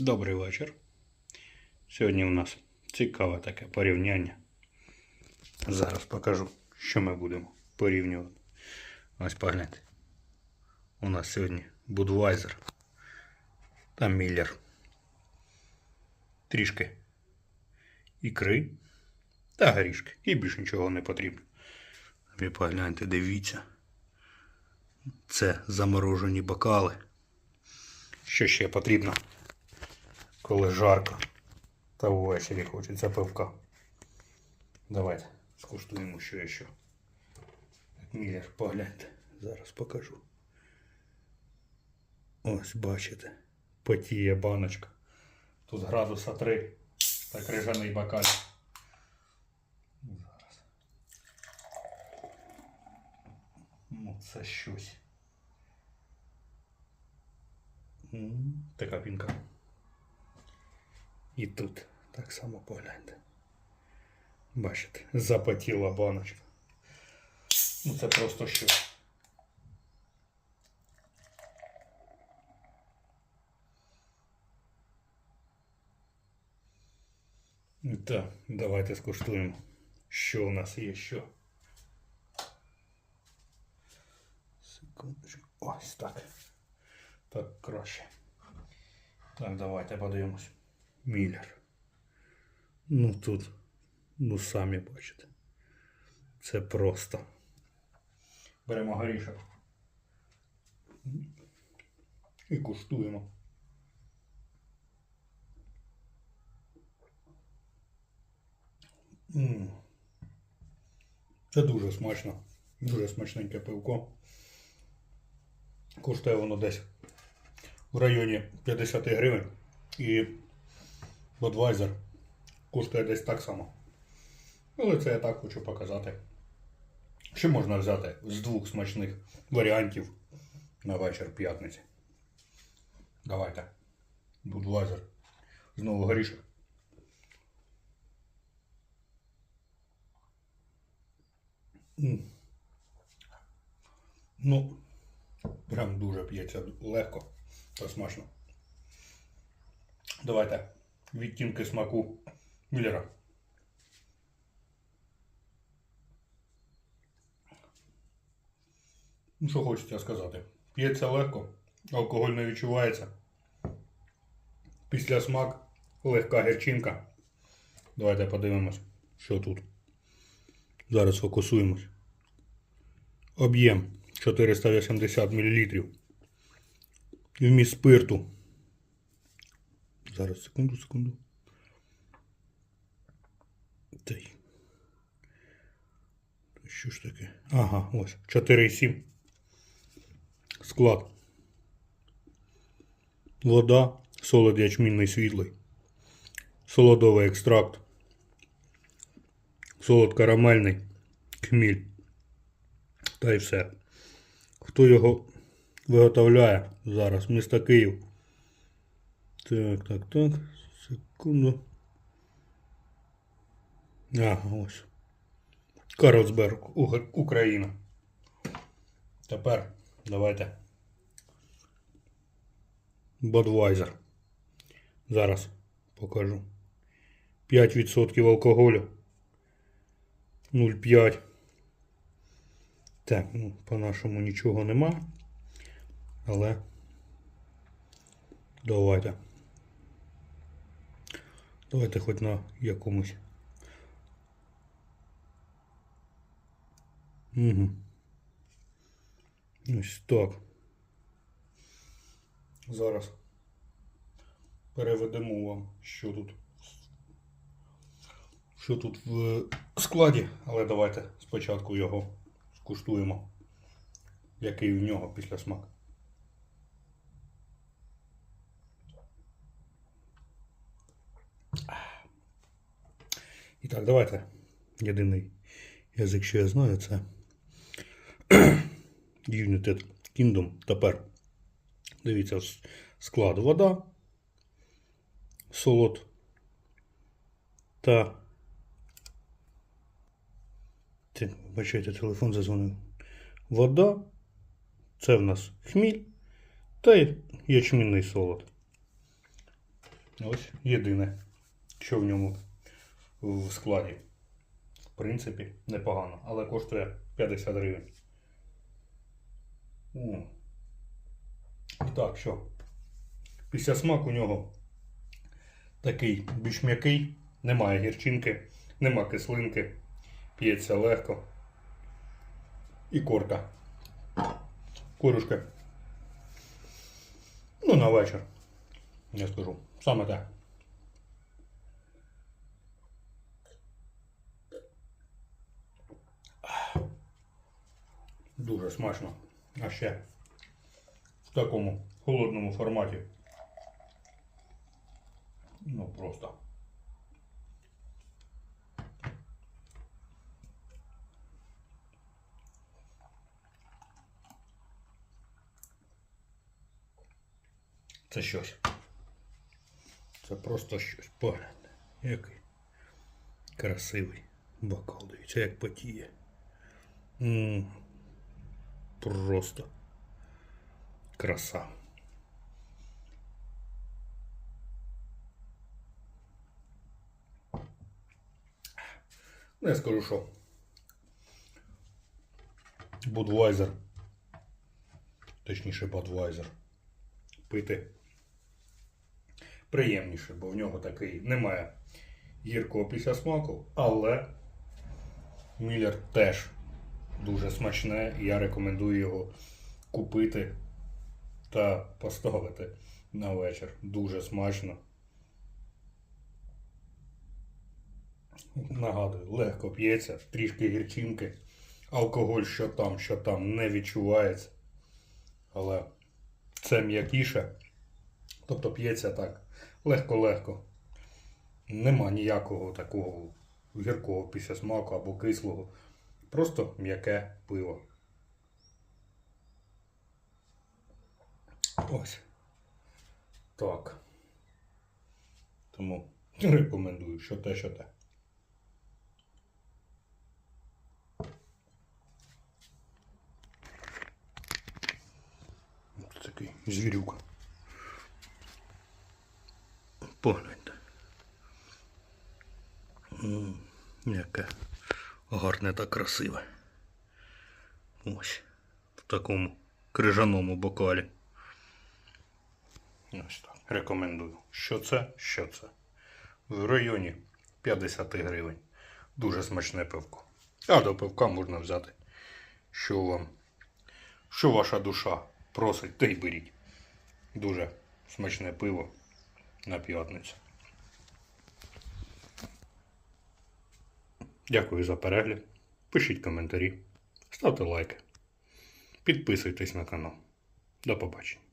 Добрий вечір. Сьогодні у нас цікаве таке порівняння. Зараз покажу, що ми будемо порівнювати. Ось погляньте. У нас сьогодні Будвайзер та Міллер. Трішки ікри та горішки. І більш нічого не потрібно. Ви погляньте, дивіться. Це заморожені бокали. Що ще потрібно? Коли жарко. Та ввечері хочеться пивка. Давайте скуштуємо що що. Міллер, погляньте, зараз покажу. Ось бачите, потіє баночка. Тут градуса 3. Та крижаний бокаль. Зараз. Ну, це щось. Така пінка. І тут так само погляньте. Бачите, запотіла баночка. Ну це просто щось. Так, давайте скуштуємо, що у нас є що. Секундочку. Ось так. Так краще. Так, давайте подивимось. Міллер. Ну тут, ну самі бачите. Це просто. Беремо горішок. І куштуємо. Це дуже смачно. Дуже смачненьке пивко. Коштує воно десь в районі 50 гривень. І Budweiser коштує десь так само. Але це я так хочу показати. Що можна взяти з двох смачних варіантів на вечір п'ятниці. Давайте. Budweiser. Знову горішок. Ну, прям дуже п'ється легко та смачно. Давайте відтінки смаку Міллера. Ну, що хочеться сказати. П'ється легко, алкоголь не відчувається. Після смак легка гірчинка. Давайте подивимось, що тут. Зараз фокусуємось. Об'єм 480 мл. Вміст спирту Зараз, секунду, секунду. Та й. Що ж таке? Ага, ось. 4,7. Склад. Вода, солод ячмінний світлий. Солодовий екстракт. Солод карамельний. Хміль. Та й все. Хто його виготовляє зараз? Місто Київ. Так, так, так. Секунду. Ага, ось. Карлсберг, Україна. Тепер давайте. Budweiser. Зараз покажу. 5% алкоголю. 0,5. Так, ну, по-нашому нічого нема. Але давайте. Давайте хоч на якомусь. Угу. Ось так. Зараз переведемо вам, що тут. Що тут в складі, але давайте спочатку його скуштуємо, який в нього після смак. Так, давайте. Єдиний язик, що я знаю, це United Kingdom. Тепер дивіться склад вода, солод та. Бачите, телефон зазвонив. Вода. Це в нас хміль та ячмінний солод. Ось єдине, що в ньому в складі. В принципі, непогано, але коштує 50 гривень. І так, що? Після смак у нього такий більш м'який, немає гірчинки, нема кислинки, п'ється легко. І корка. Корюшка. Ну, на вечір. Я скажу. Саме так. Дуже смачно. А ще в такому холодному форматі. Ну просто. Це щось. Це просто щось. Погляньте. Який красивий бокал. Дивіться, як потіє. М, Просто краса. Ну, я скажу, що Будвайзер, точніше Budweiser, пити приємніше, бо в нього такий немає гіркого після смаку, але Міллер теж дуже смачне, і я рекомендую його купити та поставити на вечір. Дуже смачно. Нагадую, легко п'ється, трішки гірчинки. Алкоголь, що там, що там, не відчувається. Але це м'якіше. Тобто п'ється так легко-легко. Нема ніякого такого гіркого після смаку або кислого. Просто м'яке пиво. Ось. Так. Тому рекомендую, що те, що те. Ось такий звірюка. Погляньте. М, Яке гарне та красиве. Ось. В такому крижаному бокалі. Ось так. Рекомендую. Що це? Що це? В районі 50 гривень. Дуже смачне пивко. А до пивка можна взяти. Що вам? Що ваша душа просить, те й беріть. Дуже смачне пиво на п'ятницю. Дякую за перегляд. Пишіть коментарі, ставте лайки. Підписуйтесь на канал. До побачення.